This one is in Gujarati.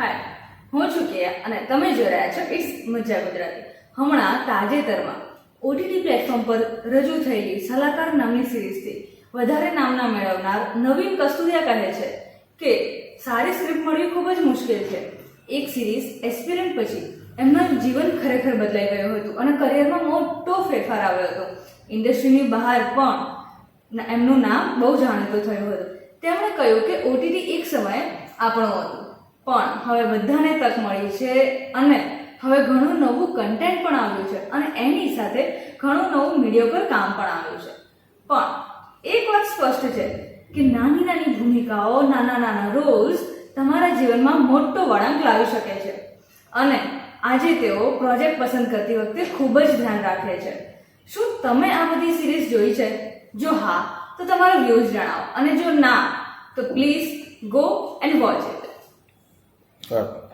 હાય, હું છું કે અને તમે જોઈ રહ્યા છો ઇટ્સ મજા ગુજરાતી. હમણાં તાજેતરમાં ઓટીટી પ્લેટફોર્મ પર રજૂ થયેલી સલાહકાર નામની સિરીઝથી વધારે નામના મેળવનાર નવીન કસ્તુરિયા કહે છે કે, સારી સ્ક્રિપ્ટ મળવી ખૂબ જ મુશ્કેલ છે. એક સિરીઝ એક્સપિરિયન્ટ પછી એમનું જીવન ખરેખર બદલાઈ ગયું હતું અને કરિયરમાં મોટો ફેરફાર આવ્યો હતો. ઇન્ડસ્ટ્રીની બહાર પણ એમનું નામ બહુ જાણીતું થયું હતું. તેમણે કહ્યું કે ઓટીટી એક સમયે આપણું હતું. પણ હવે બધાને તક મળી છે અને હવે ઘણું નવું કન્ટેન્ટ પણ આવ્યું છે અને એની સાથે ઘણું નવું મીડિયા પર કામ પણ આવ્યું છે. પણ એક વાત સ્પષ્ટ છે કે નાની નાની ભૂમિકાઓ, નાના નાના રોલ્સ તમારા જીવનમાં મોટો વળાંક લાવી શકે છે. અને આજે તેઓ પ્રોજેક્ટ પસંદ કરતી વખતે ખૂબ જ ધ્યાન રાખે છે. શું તમે આ બધી સિરીઝ જોઈ છે? જો હા, તો તમારો વ્યૂઝ જણાવો. અને જો ના, તો please go and watch it હા